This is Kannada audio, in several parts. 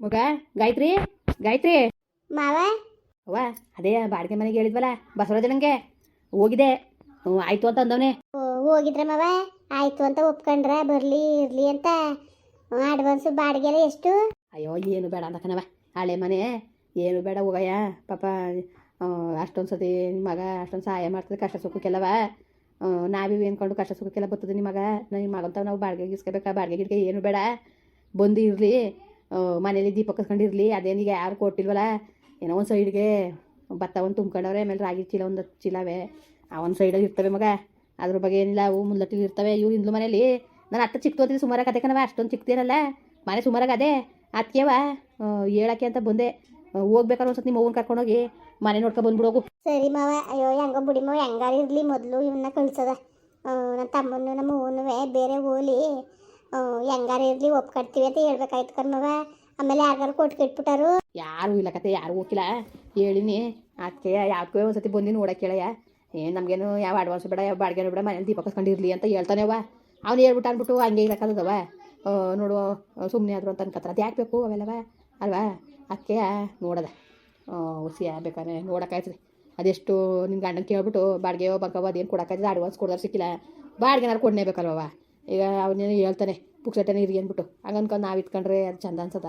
ಮಗ ಗಾಯತ್ರಿ ಗಾಯತ್ರಿ. ಮಾವ? ಅವ್ವ ಅದೇ ಬಾಡಿಗೆ ಮನೆಗೆ ಹೇಳಿದ್ವಲ್ಲ ಬಸವರಾಜನಂಗೆ ಹೋಗಿದೆ. ಹ್ಞೂ ಆಯ್ತು ಅಂತ ಅಂದವನೇ. ಓ, ಹೋಗಿದ್ರ ಮಾವ? ಆಯ್ತು ಅಂತ ಒಪ್ಕೊಂಡ್ರ ಬರ್ಲಿ ಇರ್ಲಿ ಅಂತ. ಅಡ್ವಾನ್ಸ್ ಬಾಡಿಗೆ ಎಲ್ಲ ಎಷ್ಟು? ಅಯ್ಯೋ ಏನು ಬೇಡ ಅಂದಕನವ ಹಳೆ ಮನೆ ಏನು ಬೇಡ ಹೋಗಯ್ಯ. ಪಾಪ ಅಷ್ಟೊಂದು ಸತಿ ಮಗ ಅಷ್ಟೊಂದು ಸಹಾಯ ಮಾಡ್ತದೆ ಕಷ್ಟ ಸುಖಕ್ಕೆಲ್ಲವ. ನಾವೀವಿ ಏನ್ಕೊಂಡು ಕಷ್ಟ ಸುಖಕ್ಕೆಲ್ಲ ಬರ್ತದೆ ನಿಮ್ಮ ಮಗ. ನಿಮ್ಮ ಮಗಂತ ನಾವು ಬಾಡಿಗೆ ಇಸ್ಕೋಬೇಕಾ? ಬಾಡಿಗೆ ಗಿಡಿಗೆ ಏನು ಬೇಡ. ಬಂದು ಇರಲಿ. ಮನೇಲಿ ದೀಪ ಕಸ್ಕೊಂಡಿರ್ಲಿ ಅದೇನಿಗೆ ಯಾರು ಕೊಟ್ಟಿಲ್ವಲ್ಲ? ಏನೋ ಒಂದು ಸೈಡ್ಗೆ ಭತ್ತ ಒಂದು ತುಂಬ್ಕೊಂಡವ್ರೆ, ಆಮೇಲೆ ರಾಗಿ ಚೀಲ ಒಂದು ಚೀಲವೆ. ಆ ಒಂದು ಸೈಡಲ್ಲಿ ಇರ್ತವೆ ಮಗ. ಅದ್ರ ಬಗ್ಗೆ ಏನಿಲ್ಲ, ಅವು ಮುಂದಟ್ಟಿಲಿ ಇರ್ತವೆ. ಇವ್ರು ಇಂದ್ಲು ಮನೇಲಿ ನಾನು ಅತ್ತ ಚಿಕ್ಕ ತೋತಿದ್ದು ಸುಮಾರಾಗಿ ಅದೇ ಕಣವ ಅಷ್ಟೊಂದು ಚಿಕ್ತೇನಲ್ಲ ಮನೆ ಸುಮಾರಾಗಿ ಅದೇ. ಅದಕ್ಕೆವ ಹೇಳಕ್ಕೆ ಅಂತ ಬಂದೆ. ಹೋಗ್ಬೇಕಾದ್ರೆ ಒಂದ್ಸತಿ ನಿಮ್ಮ ಕರ್ಕೊಂಡೋಗಿ ಮನೆ ನೋಡ್ಕೊ ಬಂದ್ಬಿಡೋಗು. ಸರಿ ಮಾವ, ಅಯ್ಯೋ, ಹೆಂಗೋ ಬಿಡಿ ಮಾವ, ಹೆಂಗಾರ ಇರಲಿ ಮೊದಲು ಇವನ್ನ ಕಳ್ಸದ. ನನ್ನ ತಮ್ಮನ್ನು ನಮ್ಮ ಬೇರೆ ಹೋಲಿ ಹೆಂಗಾರ ಇರ್ಲಿ, ಒಪ್ಕೊಡ್ತೀವಿ ಅಂತ ಹೇಳ್ಬೇಕಾಯ್ತು ಕಣ್ಮವ ಆಮೇಲೆ ಯಾರ್ಗಾರು ಕೊಟ್ಟು ಕೆಟ್ಬಿಟ್ಟಾರು ಯಾರು ಇಲ್ಲ ಕತೆ, ಯಾರು ಹೋಗಿಲ್ಲ ಹೇಳಿನಿ ಅದಕ್ಕೆ ಯಾಕೆ ಒಂದ್ಸತಿ ಬಂದು ನೋಡಕ್ಕೆ ಕೇಳಯ್ಯ. ಏನು ನಮಗೇನು ಯಾವ ಅಡ್ವಾನ್ಸ್ ಬೇಡ, ಯಾವ ಬಾಡಿಗೆ ಬೇಡ, ಮನೇಲಿ ದೀಪ ಕಸ್ಕೊಂಡಿರಲಿ ಅಂತ ಹೇಳ್ತಾನೆವ ಅವ್ನು ಹೇಳ್ಬಿಟ್ಟು ಅಂದ್ಬಿಟ್ಟು ಹಂಗೆ ಇರಕ್ಕದವ ನೋಡು ಸುಮ್ಮನೆ ಆದ್ರು ಅಂತ ಅನ್ಕತ್ತಾರ ಅದು ಯಾಕೆ ಬೇಕು ಅವೆಲ್ಲವ? ಅಲ್ವಾ? ಅದಕ್ಕೆ ನೋಡದ. ಹುಸಿ ಬೇಕಾದ್ರೆ ರೀ ಅದೆಷ್ಟು ನಿನ್ನ ಗಂಡನ ಕೇಳ್ಬಿಟ್ಟು ಬಾಡಿಗೆ ಬರ್ಕವ ಅದೇನು ಕೊಡೋಕ್ಕಾಯ್ತದೆ ಅಡ್ವಾನ್ಸ್ ಕೊಡೋರು ಸಿಕ್ಕಿಲ್ಲ. ಬಾಡಿಗೆನಾರು ಕೊಡಲೇಬೇಕಲ್ವವ ಈಗ ಅವನೇನು ಹೇಳ್ತಾನೆ ಪುಕ್ಸಟ್ಟೆನೇ ನೀರು ಅಂದ್ಬಿಟ್ಟು ಹಂಗೆ ಅನ್ಕೊಂಡು ನಾವು ಇಟ್ಕೊಂಡ್ರೆ ಅದು ಚಂದ ಅನ್ಸದ.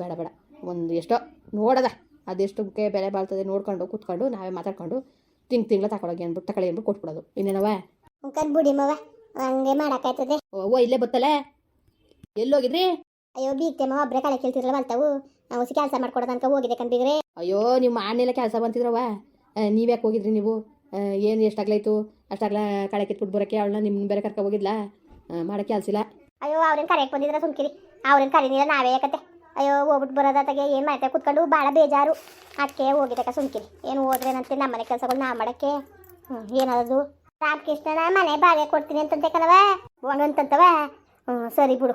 ಬೇಡ ಬೇಡ. ಒಂದು ಎಷ್ಟೋ ನೋಡದ. ಅದೆಷ್ಟಕ್ಕೆ ಬೆಲೆ ಬಾಳ್ತದೆ ನೋಡ್ಕೊಂಡು ಕೂತ್ಕೊಂಡು ನಾವೇ ಮಾತಾಡ್ಕೊಂಡು ತಿಂಗ್ ತಿಂಗಳ ತಗೊಳಗೆ ಅಂದ್ಬಿಟ್ಟು ತಗೊಳ್ಳಿ ಅಂದ್ಬಿಟ್ಟು ಕೊಟ್ಬಿಡೋದು. ಇನ್ನೇನವ ಅಂಕನ್ ಬುಡಿ ಮಾವ. ಹಂಗೆ ಮಾಡಕ್ಕಾಯ್ತದೆ. ಓ ಇಲ್ಲೇ ಬತ್ತಲ್ಲ? ಎಲ್ಲೋಗಿದ್ರಿ? ಅಯ್ಯೋ ಬೀಗ್ತೆ ಮಾವ ಒಬ್ಬರೇ ಕಳೆ ಕೇಳ್ತಿರಲ್ಲ ಬಲ್ತಾವು ನಾವು ಸಿ ಕೆಲಸ ಮಾಡ್ಕೊಡೋದು ಅನ್ಕ ಹೋಗಿದೆ ಕಣ್ಬಿಗ್ರೆ. ಅಯ್ಯೋ ನೀವು ಮಾಡ್ನೆಲ್ಲ ಕೆಲಸ ಬಂತಿದ್ರವ ನೀವ್ಯಾಕೆ ಹೋಗಿದ್ರಿ ನೀವು? ಏನು ಎಷ್ಟಾಗ್ಲಾಯ್ತು ಅಷ್ಟಾಗ್ಲ ಕಳೆ ಕಿತ್ಬಿಟ್ಟು ಬರೋಕ್ಕೆ ಅವಳನ್ನ ನಿಮ್ಮ ಬೇರೆ ಕರ್ಕೊ ಹೋಗಿದ್ಲಾ? ಮಾಡೋಕ್ಕೆ ಕೆಲಸ ಇಲ್ಲ. ಅಯ್ಯೋ ಅವ್ರೇನು ಕರೆಯಕ್ಕೆ ಬಂದಿದ್ರ ಸುಮ್ಕಿರಿ. ಅವ್ರೇನು ಕರೀನಿಲ್ಲ ನಾವೇ ಯಾಕತ್ತೆ? ಅಯ್ಯೋ ಹೋಗ್ಬಿಟ್ಟು ಬರೋದಾಗ ಏನು ಮಾಡ್ತಾರೆ ಕುತ್ಕೊಂಡು ಭಾಳ ಬೇಜಾರು. ಅದಕ್ಕೆ ಹೋಗಿದ್ದಕ್ಕ ಸುಮ್ಕಿರಿ. ಏನು ಹೋದ್ರೇನಂತೆ ನಮ್ಮನೆ ಕೆಲಸಗಳು ನಾ ಮಾಡಕ್ಕೆ. ಹ್ಞೂ ಏನದು ರಾಮಕೃಷ್ಣನ ಮನೆ ಬಾಳೆ ಕೊಡ್ತೀನಿ ಅಂತಂತೆ ಕಣವ ಅಂತಂತವ ಹ್ಞೂ ಸರಿ ಬಿಡು.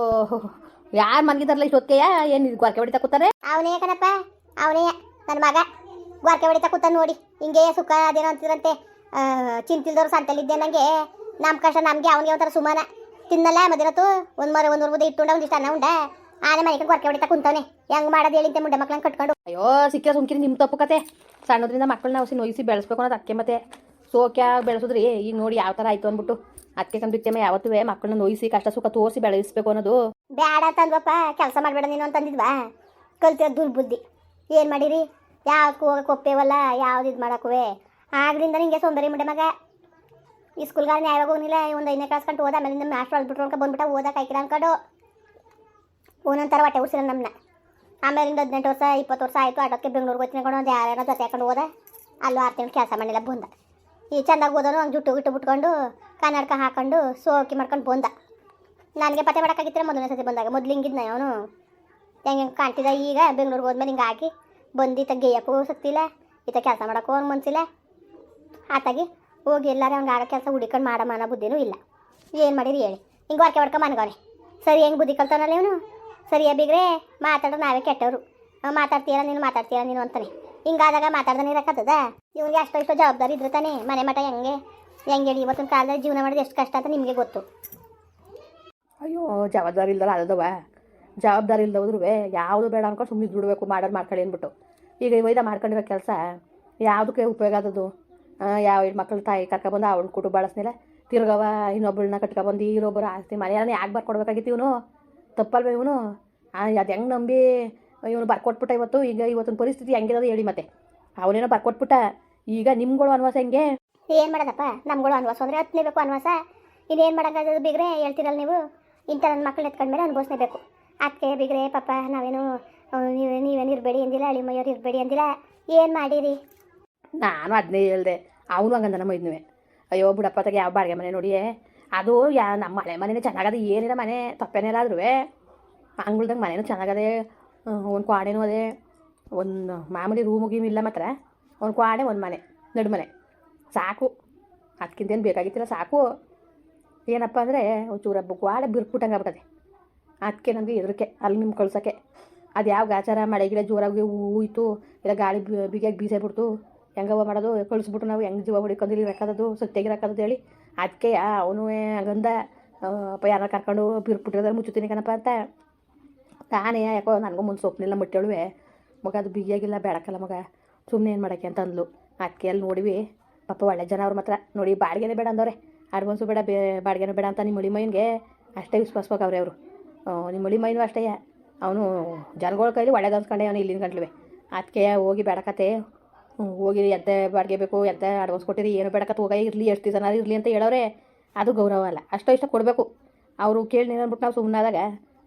ಓಹೋ ಯಾರು ಮನ್ಗಿದಾರಲ್ಲ ಇಷ್ಟೊತ್ತೆಯಾ ಏನು ಇದು ಗೊರಕೆ ಹೊಡಿತಾ ಕೂತಾರೆ ಅವನೇ ಕಣಪ್ಪ ಅವನೇ ನನ್ನ ಮಗ. ಗೊರಕೆ ಹೊಡಿತಾ ಕೂತ ನೋಡಿ. ಹಿಂಗೆ ಸುಖ ಅದೇನೋ ಅಂತಿದ್ರಂತೆ. ಚಿಂತಿಲ್ದವ್ರು ಸಂತಲಿದ್ದೆ ನಂಗೆ. ನಮ್ಮ ಕಷ್ಟ ನಮಗೆ ಅವನಿಗೆ ಒಂಥರ ಸುಮಾನ. ತಿನ್ನಲ್ಲ ಮದಿರತ್ತು. ಒಂದು ಮರ ಒಂದು ಮುದ್ದೆ ಇಟ್ಟುಂಡ ಒಂದಿಷ್ಟು ಅನ್ನ ಉಂಡ. ಆನೆ ಮನೆಗೆ ಗೊರಕೆ ಹೊಡಿತಾ ಕುಂತವನೆ. ಹೆಂಗ್ ಮಾಡೋದು ಹೇಳಿಂತೆ ಮುಂಡೆ ಮಕ್ಳನ್ನ ಕಟ್ಕೊಂಡು. ಅಯ್ಯೋ ಸಿಕ್ಕ ಸುಮ್ಕಿರಿ ನಿಮ್ಮ ತಪ್ಪು ಕತೆ. ಸಣ್ಣದ್ರಿಂದ ಮಕ್ಕಳನ್ನ ಔಸಿ ನೋಯಿಸಿ ಬೆಳೆಸ್ಬೇಕು ಅನ್ನೋದು ಅಕ್ಕೆ ಮತ್ತೆ. ಸೋಕ್ಯಾ ಬೆಳೆಸಿದ್ರಿ. ಈಗ ನೋಡಿ ಯಾವ ಥರ ಆಯ್ತು ಅಂದ್ಬಿಟ್ಟು. ಅದಕ್ಕೆ ಕಂಬಿತ್ತೇಮ ಯಾವತ್ತೂ ಮಕ್ಕಳನ್ನ ನೋಯಿಸಿ ಕಷ್ಟ ಸುಖ ತೋರಿಸಿ ಬೆಳೆಸ್ಬೇಕು ಅನ್ನೋದು. ಬೇಡ ಅಂತಂದ್ವಪ್ಪ ಕೆಲಸ ಮಾಡಬೇಡ ನೀನು ಅಂತಂದಿದ್ವಾ. ಕಲ್ತಿರೋ ದುರ್ಬುದ್ಧಿ. ಏನು ಮಾಡಿರಿ? ಯಾವ್ದಕ್ಕೂ ಹೋಗಕ್ಕೆ ಒಪ್ಪೇವಲ್ಲ ಯಾವ್ದು ಇದು ಮಾಡಕ್ಕೂ ಆಗ್ಲಿಂದ ನಿಂಗೆ ಸೋಂಬರಿ ಮುಂಡೆ ಮಗ. ಈ ಸ್ಕೂಲ್ಗಾರ ಯಾವಾಗ ಹೋಗಿಲ್ಲ ಒಂದು ಐದನೇ ಕ್ಲಾಸ್ ಕಂಡು ಹೋದ ಆಮೇಲೆ ಮಾಸ್ಟರ್ ಹೊಲ್ಬಿಟ್ರು ಅನ್ಕೊ ಬಂದ್ಬಿಟ್ಟು ಓದಕ್ಕೆ ಆಯ್ಕಿಲ್ಲ ಅನ್ಕೊಂಡು. ಒಂದೊಂಥರ ಹೊಟ್ಟೆ ಉಸಿರ ನಮ್ಮನ್ನ ಆಮೇಲಿಂದ ಹದಿನೆಂಟು ವರ್ಷ, ಇಪ್ಪತ್ತು ವರ್ಷ ಆಯಿತು ಆಟೋಕ್ಕೆ ಬೆಂಗಳೂರಿಗೆ ಹೋಗ್ತೀನಿ ಕೊಂಡು ಒಂದು ಯಾರು ಜೊತೆ ಹಾಕೊಂಡು ಹೋದ. ಅಲ್ಲೂ ಆರು ತಿಂಗಳು ಕೆಲಸ ಮಾಡಿಲ್ಲ ಬಂದ. ಈ ಚೆಂದಾಗಿ ಓದೋನು ಹಂಗೆ ಜುಟ್ಟು ಗಿಟ್ಟು ಬಿಟ್ಕೊಂಡು, ಕನ್ನಡಕ ಹಾಕೊಂಡು, ಸೋಕಿ ಮಾಡ್ಕೊಂಡು ಬಂದ. ನನಗೆ ಪತ್ತೆ ಮಾಡೋಕ್ಕಾಗಿತ್ತಿರ ಮೊದಲನೇ ಸತಿ ಬಂದಾಗ. ಮೊದಲು ಹಿಂಗಿದ್ನ ಅವನು. ಹೆಂಗೆ ಹೆಂಗೆ ಕಾಣ್ತಿದ್ದ ಈಗ ಬೆಂಗಳೂರಿಗೆ ಹೋದ್ಮೇಲೆ ಹಿಂಗೆ ಹಾಕಿ ಬಂದು ಈತ ಗೇಯಕ್ಕೂ ಸಕ್ತಿಲ್ಲ ಈತ ಕೆಲಸ ಮಾಡೋಕ್ಕೂ ಅವ್ನು ಮನ್ಸಿಲ್ಲ ಆತಾಗಿ ಹೋಗಿ ಎಲ್ಲಾರ ಅವ್ನಿಗೆ ಆಗ ಕೆಲಸ ಹುಡಿಕೊಂಡು ಮಾಡೋ ಮನ ಬುದ್ಧಿನೂ ಇಲ್ಲ. ಏನು ಮಾಡಿರಿ ಹೇಳಿ. ಹಿಂಗೆ ವರ್ಕೆ ಹೊಡ್ಕೊ ಮನ್ಗವನೆ. ಸರಿ, ಹೆಂಗೆ ಬುದ್ಧಿ ಕಲ್ತಾನಲ್ಲ ಇವನು? ಸರಿಯಾ ಬಿಗ್ರೆ ಮಾತಾಡೋ ನಾವೇ ಕೆಟ್ಟವರು. ಮಾತಾಡ್ತೀರಾ ನೀನು ಮಾತಾಡ್ತೀರಾ ನೀನು ಅಂತಾನೆ. ಹಿಂಗಾದಾಗ ಮಾತಾಡ್ದಾನೆ ಇರಕ್ಕತ್ತದ ಇವ್ನಿಗೆ ಅಷ್ಟೋ ಇಷ್ಟೋ ಜವಾಬ್ದಾರಿ ಇದ್ರೆ ತಾನೆ, ಮನೆ ಮಠ ಹೆಂಗೆ? ಹೆಂಗೆ ಹೇಳಿ ಇವತ್ತಿನ ಕಾಲದಲ್ಲಿ ಜೀವನ ಮಾಡೋದು ಎಷ್ಟು ಕಷ್ಟ ಅಂತ ನಿಮಗೆ ಗೊತ್ತು. ಅಯ್ಯೋ, ಜವಾಬ್ದಾರಿ ಇಲ್ದಲ್ಲ ಅದದವ ಜವಾಬ್ದಾರಿ ಇಲ್ದವ್ರು ಯಾವುದು ಬೇಡ ಅನ್ಕೊಂಡು ಸುಮ್ಮನೆ ಬಿಡಬೇಕು ಮಾಡೋರು ಮಾಡ್ಕೊಳ್ಳಿ ಅಂದ್ಬಿಟ್ಟು. ಈಗ ಒಯ್ದ ಮಾಡ್ಕೊಂಡಿರೋ ಕೆಲಸ, ಯಾವುದಕ್ಕೆ ಉಪಯೋಗ ಆದದ್ದು? ಯಾವ ಮಕ್ಕಳ ತಾಯಿ ಕರ್ಕೊಬಂದು ಅವಳು ಕುಟುಂಬ ಬಳಸ್ನಿಲ್ಲ ತಿರ್ಗವ ಇನ್ನೊಬ್ಬಳನ್ನ ಕಟ್ಕೊಬಂದು ಇರೊಬ್ಬರು ಆಸ್ತಿ ಮನೆಯನ್ನ ಯಾಕೆ ಬರ್ಕೊಡ್ಬೇಕಾಗಿತ್ತು ಇವನು? ತಪ್ಪಲ್ವ ಇವನು? ಅದು ಹೆಂಗೆ ನಂಬಿ ಇವನು ಬರ್ಕೊಟ್ಬಿಟ್ಟ ಇವತ್ತು? ಈಗ ಇವತ್ತಿನ ಪರಿಸ್ಥಿತಿ ಹೆಂಗಿರೋದು ಹೇಳಿ ಮತ್ತೆ. ಅವನೇನೋ ಬರ್ಕೊಟ್ಬಿಟ್ಟ. ಈಗ ನಿಮ್ಗಳು ಅನ್ವಾಸ ಹೆಂಗೆ? ಏನು ಮಾಡೋದಪ್ಪ? ನಮ್ಗಳು ಅನ್ವಾಸ ಅಂದರೆ ಹತ್ತನೇಬೇಕು ಅನ್ವಾಸ. ಇನ್ನೇನು ಮಾಡೋಕ್ಕಾಗೋದು? ಬಿಗ್ರೆ ಹೇಳ್ತಿರಲ್ಲ ನೀವು. ಇಂಥ ನನ್ನ ಮಕ್ಕಳು ಎತ್ಕೊಂಡ್ಮೇಲೆ ಅನುಭವಿಸ್ಲೇಬೇಕು ಅತ್ತೆ ಬಿಗ್ರೆ ಪಾಪ ನಾವೇನು ನೀವೇ ನೀವೇನು ಇರಬೇಡಿ ಅಂದಿಲ್ಲ ಮೈಯವ್ರು ಇರಬೇಡಿ ಅಂದಿಲ್ಲ. ಏನು ಮಾಡಿರಿ? ನಾನು ಅದನ್ನೇ ಹೇಳ್ದೆ. ಅವನು ಹಂಗಂದ ನಮ್ಮ ಇದ್ನುವೆ ಅಯ್ಯೋ, ಬಿಡಪ್ಪ, ತಗ ಯಾವ ಬಾಡಿಗೆ ಮನೆ ನೋಡಿ ಅದು ಯಾ, ನಮ್ಮ ಮನೆ ಮನೆನೇ ಚೆನ್ನಾಗದೆ ಏನಿಲ್ಲ ಮನೆ? ತಪ್ಪೇನೇಲಾದ್ರೂ ಅಂಗ್ಳದಾಗ ಮನೇನು ಚೆನ್ನಾಗದೆ ಒಂದು ಕ್ವಾಡೆನೂ ಅದೇ. ಒಂದು ಮಾಮೂಲಿ ರೂಮು ಗೀಮ್ ಇಲ್ಲ ಮಾತ್ರ. ಒಂದು ಕ್ವಾಡೆ, ಒಂದು ಮನೆ, ನಡು ಮನೆ. ಸಾಕು. ಅದಕ್ಕಿಂತ ಏನು ಬೇಕಾಗಿತ್ತಿಲ್ಲ, ಸಾಕು. ಏನಪ್ಪ ಅಂದರೆ ಒಂಚೂರು ಹಬ್ಬ ಕ್ವಾಡೆ ಬಿರ್ಕುಟಂಗೆ ಆಗ್ಬಿಟ್ಟದೆ ಅದಕ್ಕೆ ನಮಗೆ ಹೆದರಿಕೆ, ಅಲ್ಲಿ ನಿಮ್ಮ ಕಳ್ಸೋಕ್ಕೆ. ಅದು ಯಾವ ಗಾಚಾರ ಮಳೆಗಿಲ್ಲ ಜೋರಾಗಿ ಹೂಯ್ತು ಇಲ್ಲ ಗಾಳಿ ಬಿಗಿಯಾಗಿ ಬಿಡ್ತು ಹೆಂಗವ ಮಾಡೋದು? ಕಳಿಸ್ಬಿಟ್ಟು ನಾವು ಹೆಂಗೆ ಜೀವ ಹೊಡಿಕೊಂಡಿಲ್ಲಿ ರಕ್ಕದದು ಸತ್ಯಾಗಿ ರಕ್ಕದದು ಹೇಳಿ. ಅದಕ್ಕೆ ಅವನು ಹಂಗಂದ ಆ, ಅಪ್ಪ ಯಾರ ಕರ್ಕೊಂಡು ಬಿರ್ಬಿಟ್ಟಿರೋದ್ರೆ ಮುಚ್ಚುತ್ತೀನಿ ಕಣಪ್ಪ ಅಂತ. ತಾನೇ ಯಾಕೋ ನನಗೂ ಮುಂದೆ ಸೊಪ್ಪನೆಲ್ಲ ಮುಟ್ಟೇಳುವೆ ಮಗ ಅದು ಬಿಗಿಯಾಗಿಲ್ಲ ಬೇಡಕ್ಕಲ್ಲ ಮಗ. ಸುಮ್ಮನೆ ಏನು ಮಾಡೋಕ್ಕೆ ಅಂತ ಅಂದ್ಲು. ಅದಕ್ಕೆ ಅಲ್ಲಿ ನೋಡಿವಿ ಪಾಪ ಒಳ್ಳೆ ಜನ ಅವ್ರ ಮಾತ್ರ. ನೋಡಿ ಬಾಡಿಗೆನೇ ಬೇಡ ಅಂದವ್ರೆ. ಅಡ್ವಾನ್ಸು ಬೇಡ ಬೇ ಬಾಡಿಗೆನೂ ಬೇಡ ಅಂತ ನಿಮ್ಮ ಮೈನ್ಗೆ ಅಷ್ಟೇ ವಿಶ್ವಾಸವಾಗವ್ರೆ ಅವರು ನಿಮ್ಮ ಮೈನು ಅಷ್ಟೇ. ಅವನು ಜನಗಳ ಕೈಲಿ ಒಳ್ಳೇದು ಅನ್ಸ್ಕೊಂಡೆ ಅವನು ಇಲ್ಲಿನ ಗಂಟ್ಲುವೆ. ಅದಕ್ಕೆ ಹೋಗಿ ಬೇಡಕತ್ತೆ ಹ್ಞೂ ಹೋಗಿ ಎದ್ದೆ ಬಾಡಿಗೆ ಬೇಕು ಎದ್ದೆ ಅಡ್ವಾನ್ಸ್ ಕೊಟ್ಟಿರಿ ಏನು ಬೇಡಕತ್ತೆ ಹೋಗ ಇರಲಿ ಎಷ್ಟು ದಿವಸ ಇರಲಿ ಅಂತ ಹೇಳೋರೆ ಅದು ಗೌರವ ಅಲ್ಲ. ಅಷ್ಟೋ ಇಷ್ಟ ಕೊಡಬೇಕು. ಅವರು ಕೇಳಿ ನೀನು ನಾವು ಸುಮ್ಮನಾದಾಗ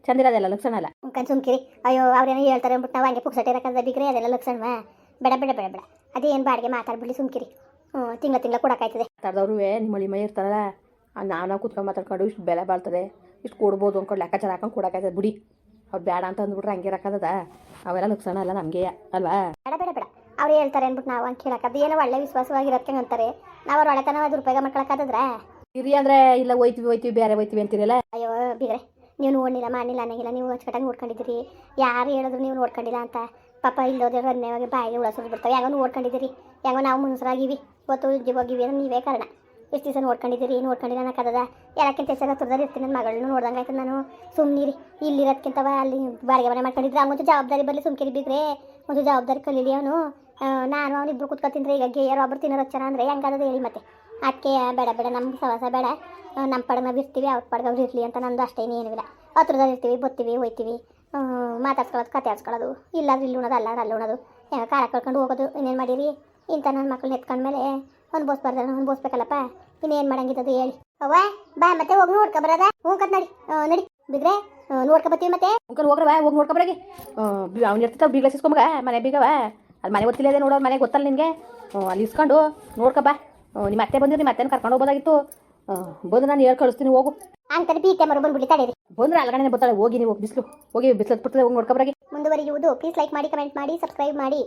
ಚಂದಿರೋದೆಲ್ಲ ಲಕ್ಷಣ ಅಲ್ಲ. ಕಣ್ ಸುಮ್ಕಿರಿ. ಅಯ್ಯೋ ಅವ್ರೇನೋ ಹೇಳ್ತಾರೆ ಅಂದ್ಬಿಟ್ಟು ನಾವು ಹಂಗೆ ಪುಕ್ಸಟ್ಟೆ ಇರಕಂತ ಬಿಗ್ರೆ ಅದೆಲ್ಲ ಲಕ್ಷಣವಾ? ಬೇಡ ಬೇಡ ಬೇಡ ಬೇಡ. ಅದೇನು ಬಾಡಿಗೆ ಮಾತಾಡ್ಬಿಡ್ಲಿ ಸುಮ್ಕಿರಿ. ಹ್ಞೂ ತಿಂಗಳ ತಿಂಗಳ ಕೊಡೋಕ್ಕಾಯ್ತದೆ ಮಾತಾಡ್ದವ್ರು ನಿಮ್ಮ ಮಳಿ ಮೈ ಇರ್ತಾರಲ್ಲ ನಾವು ನಾವು ಕೂತ್ಕೊಂಡು ಮಾತಾಡ್ಕೊಂಡು ಇಷ್ಟು ಬೆಲೆ ಬಾಳ್ತದೆ ಇಷ್ಟು ಕೊಡ್ಬೋದು ಅಂದ್ಕೊಂಡು ಲೆಕ್ಕಾಚಾರ ಹಾಕೊಂಡು ಕೊಡೋಕ್ಕಾಯ್ತದೆ ಬಿಡಿ. ಅವ್ರು ಬೇಡ ಅಂತ ಅಂದ್ಬಿಟ್ರೆ ಹಂಗೆ ಇರಕ್ಕದ ಅವೆಲ್ಲ ನುಕ್ಸಾನ ಅಲ್ಲ ನಮಗೆ ಅಲ್ವಾ? ಬೇಡ ಬೇಡ ಬೇಡ. ಅವ್ರು ಹೇಳ್ತಾರೆ ಅಂದ್ಬಿಟ್ಟು ನಾವು ಹಂಗೆ ಕೇಳಕ್ಕದ್ದು ಏನೋ ಒಳ್ಳೆ ವಿಶ್ವಾಸವಾಗಿರೋದಕ್ಕೆ ಅಂತಾರೆ ನಾವು ಅವ್ರ ಒಳ್ಳೆತನ ಅದು ಉಪಯೋಗ ಮಾಡ್ಕೊಳಕ್ಕಾದ್ರೆ ಇರಿ ಅಂದರೆ ಇಲ್ಲ ಹೋಯ್ತೀವಿ ಹೋಯ್ತಿವಿ ಬೇರೆ ಹೋಯ್ತಿವಿ ಅಂತೀರಲ್ಲ? ಅಯ್ಯೋ ಬಿದ್ರೆ ನೀವು ನೋಡಿಲ್ಲ ಮಾಡಿಲ್ಲ ಅನ್ನಂಗಿಲ್ಲ ನೀವು ಅಚ್ಚುಕಟ್ಟಾಗಿ ನೋಡ್ಕೊಂಡಿದ್ದೀರಿ. ಯಾರು ಹೇಳಿದ್ರು ನೀವು ನೋಡ್ಕೊಂಡಿಲ್ಲ ಅಂತ. ಪಾಪ ಇಲ್ಲೋದ್ರೆ ಅನ್ಯವಾಗಿ ಬಾಯಿಗೆ ಉಳಸೋದು ಬಿಡ್ತಾವೆ ಹೆಂಗೋ ನೋಡ್ಕೊಂಡಿದ್ದೀರಿ. ಹೆಂಗೋ ನಾವು ಮುನ್ಸರಾಗಿವಿ ಇವತ್ತು ಹೋಗಿವಿ ಅಂದ್ರೆ ನೀವೇ ಕಾರಣ. ಎಷ್ಟು ದಿವಸ ನೋಡ್ಕೊಂಡಿದ್ದೀರಿ? ನೋಡ್ಕೊಂಡಿಲ್ಲ ಅನ್ನಕ್ಕದ ಎಲ್ಲಕ್ಕಿಂತ ಹೆಚ್ಚಾಗ ತುರ್ದಲ್ಲಿ ಇರ್ತೀನಿ ನನ್ನ ಮಗಳನ್ನ ನೋಡ್ದಂಗೆ ಆಯ್ತು ನಾನು. ಸುಮ್ಮನಿರಿ ಇಲ್ಲಿರೋದ್ಕಿಂತವ ಅಲ್ಲಿ ಬಾಡಿಗೆ ಮನೆ ಮಾಡ್ಕೊಂಡಿದ್ರೆ. ಮುಂಚೆ ಜವಾಬ್ದಾರಿ ಬರಲಿ ಸುಮ್ಕಿರಿ ಬಿಗ್ರೆ. ಒಂದು ಜವಾಬ್ದಾರಿ ಕಲೀಲಿ ಅವನು. ನಾನು ಅವನಿಬ್ರು ಕುತ್ಕೊತಿಂದ್ರೆ ಈಗ ಗೇಯರ್ ಒಬ್ಬರು ತಿನ್ನೋರು ಚೆನ್ನ ಅಂದರೆ ಹೆಂಗಾದದು ಹೇಳಿ ಮತ್ತೆ. ಅದಕ್ಕೆ ಬೇಡ ಬೇಡ. ನಮ್ಗೆ ಸವಾಸ ಬೇಡ. ನಮ್ಮ ಪಡಗ ನಾವು ಇರ್ತೀವಿ, ಅವ್ರ ಪಡಗ ಅವ್ರು ಇರಲಿ ಅಂತ ನಂದು ಅಷ್ಟೇ ಏನೂ ಇಲ್ಲ ಹತ್ರದಲ್ಲಿ ಇರ್ತೀವಿ, ಬತ್ತೀವಿ ಹೋಯ್ತೀವಿ ಮಾತಾಡ್ಸ್ಕೊಳ್ಳೋದು ಕತೆ ಆಡ್ಸ್ಕೊಳ್ಳೋದು ಇಲ್ಲಾದ್ರೆ ಇಲ್ಲಿ ಉಣೋದು ಅಲ್ಲ ಅಲ್ಲಿ ಉಣೋದು ಕಾರ ಕಳ್ಕೊಂಡು ಹೋಗೋದು? ಇನ್ನೇನು ಮಾಡಿರಿ? ಇಂಥ ನನ್ನ ಮಕ್ಕಳನ್ನ ಎತ್ಕೊಂಡ್ಮೇಲೆ ಒಂದು ಬೋಸ್ಬಾರ್ದ ಒಂದು ಬೋಸ್ಬೇಕಲ್ಲಪ್ಪ ಏನ್ ಮಾಡಂಗಿದ್ದದು ಹೇಳಿ. ಅವ್ವ ಬಾ ಮತ್ತೆ ಹೋಗಿ ನೋಡ್ಕ ಬರದ? ಹ್ಞೂ ಕತ್ ನಡಿ. ನಡಿ. ಬಿದ್ರೆ ನೋಡ್ಕೊ ಬರ್ತೀವಿ ಮತ್ತೆ. ಅಂಕಲ್ ಹೋಗ್ರವ ಹೋಗಿ ನೋಡ್ಕೊಬರಾಗಿ ಅವ್ನು ಇರ್ತಿರ್ತಾವ ಬೀಗ ಸಿಸ್ಕೊಂಬಗ ಮನೆ ಬೀಗವ ಅದು ಮನೆ ಗೊತ್ತಿಲ್ಲ ಅದೇ ನೋಡೋದು ಮನೆ ಗೊತ್ತಲ್ಲ ನಿನಗೆ. ಅಲ್ಲಿ ಇಸ್ಕೊಂಡು ನೋಡ್ಕೊ ಬಾ. ನಿಮ್ಮ ಅತ್ತೆ ಬಂದಿರಿ ನಿಮ್ಮ ಅತ್ತೆನ ಕರ್ಕೊಂಡು ಹೋಗ್ಬೋದಾಗಿತ್ತು. ಆ, ಬಂದು ನಾನು ಹೇಳಿ ಕಳಿಸ್ತೀನಿ ಹೋಗು. ಅಂತಾರೆ ಪೀಕೆ ಮರು ಬಂದ್ಬಿಡಿ ತಡೀರಿ. ಬಂದ್ರೆ ಅಲ್ಗಡೆ ಬರ್ತಾಳೆ ಹೋಗಿ ನೀವು ಬಿಸಿಲು. ಹೋಗಿ ಬಿಸಿಲು ಬಿಡ್ತದೆ ಹೋಗಿ ನೋಡ್ಕೊಬ್ರಾಗಿ ಮುಂದುವರಿಯುವುದು ಪ್ಲೀಸ್ ಲೈಕ್ ಮಾಡಿ ಕಮೆಂಟ್ ಮಾಡಿ ಸಬ್ಸ್ಕ್ರೈಬ್ ಮಾಡಿ.